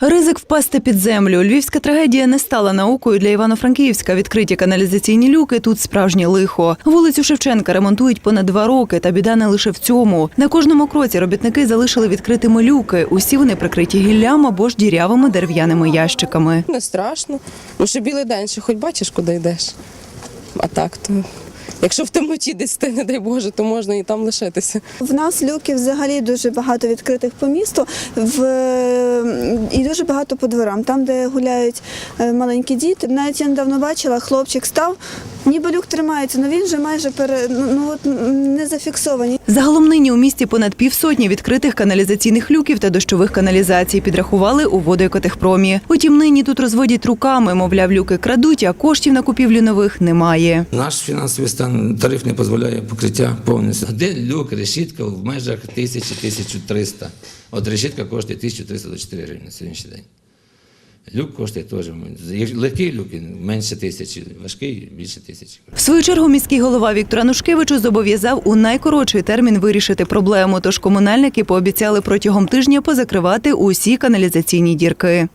Ризик впасти під землю. Львівська трагедія не стала наукою для Івано-Франківська. Відкриті каналізаційні люки тут справжнє лихо. Вулицю Шевченка ремонтують понад два роки, та біда не лише в цьому. На кожному кроці робітники залишили відкритими люки. Усі вони прикриті гіллям або ж дірявими дерев'яними ящиками. Не страшно. Ну, ще білий день, ще хоч бачиш, куди йдеш. А так то. Якщо в темноті десь ти, не дай Боже, то можна і там лишитися. В нас люків взагалі дуже багато відкритих по місту в, і дуже багато по дворам. Там, де гуляють е, маленькі діти. Навіть я недавно бачила, хлопчик став, ніби люк тримається, але він вже майже пере, ну, ну, от, не зафіксований. Загалом нині у місті понад півсотні відкритих каналізаційних люків та дощових каналізацій підрахували у водоекотехпромі. Утім, нині тут розводять руками, мовляв, люки крадуть, а коштів на купівлю нових немає. Наш фінансовий стан тариф не дозволяє покриття повністю. Де люк, решітка в межах 1000-1300. От решітка коштує 1324 гривні на сьогоднішній день. Люк коштує теж. Легкий люк менше тисячі, важкий більше тисячі. В свою чергу міський голова Віктор Анушкевичу зобов'язав у найкоротший термін вирішити проблему. Тож комунальники пообіцяли протягом тижня позакривати усі каналізаційні дірки.